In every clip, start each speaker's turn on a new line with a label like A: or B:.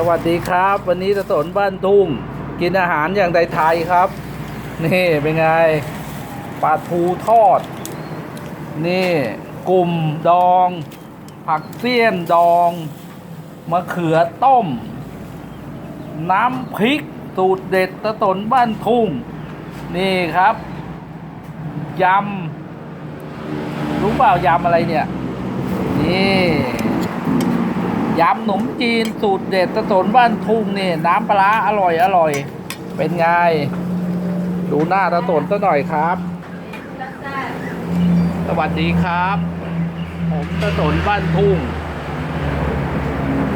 A: สวัสดีครับ วันนี้ตะสนบ้านทุ่ง กินอาหารอย่างไทยๆครับ นี่เป็นไงปลาทูทอด นี่กลุ่มดอง ผักเสี้ยนดองมะเขือต้ม น้ำพริกสูตรเด็ดตะสนบ้านทุ่ง นี่ครับยำรู้เปล่ายำอะไรเนี่ย นี่ ยำขนมจีนสูตรเด็ดตะสนบ้านทุ่งนี่น้ำปลาร้าอร่อยอร่อย เป็นไง ดูหน้าตะสนซะหน่อยครับ สวัสดีครับ ผมตะสนบ้านทุ่ง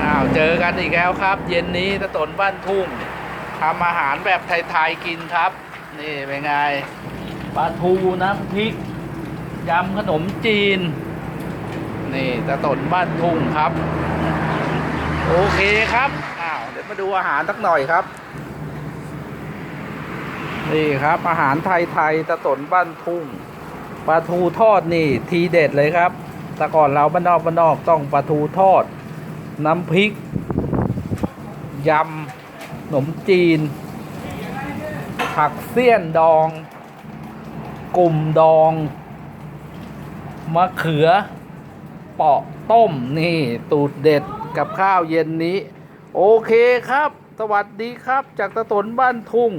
A: อ้าวเจอกันอีกแล้วครับ เย็นนี้ตะสนบ้านทุ่งทำอาหารแบบไทยๆกินครับ นี่เป็นไงปลาทูน้ำพริกยำขนมจีน นี่ตะสนบ้านทุ่งครับ โอเคครับ อ้าว เดี๋ยวมาดูอาหารสักหน่อยครับ นี่ครับ อาหารไทยๆตะสนบ้านทุ่ง ปลาทูทอดนี่ทีเด็ดเลยครับ แต่ก่อนเราบ้านนอกบ้านนอกต้องปลาทูทอด น้ำพริก ยำขนมจีน ผักเสี้ยนดอง กลุ่มดอง มะเขือ เปาะต้มนี่ตูดเด็ด กับข้าวเย็นนี้ โอเคครับ สวัสดีครับ จากตะตนบ้านทุ่ง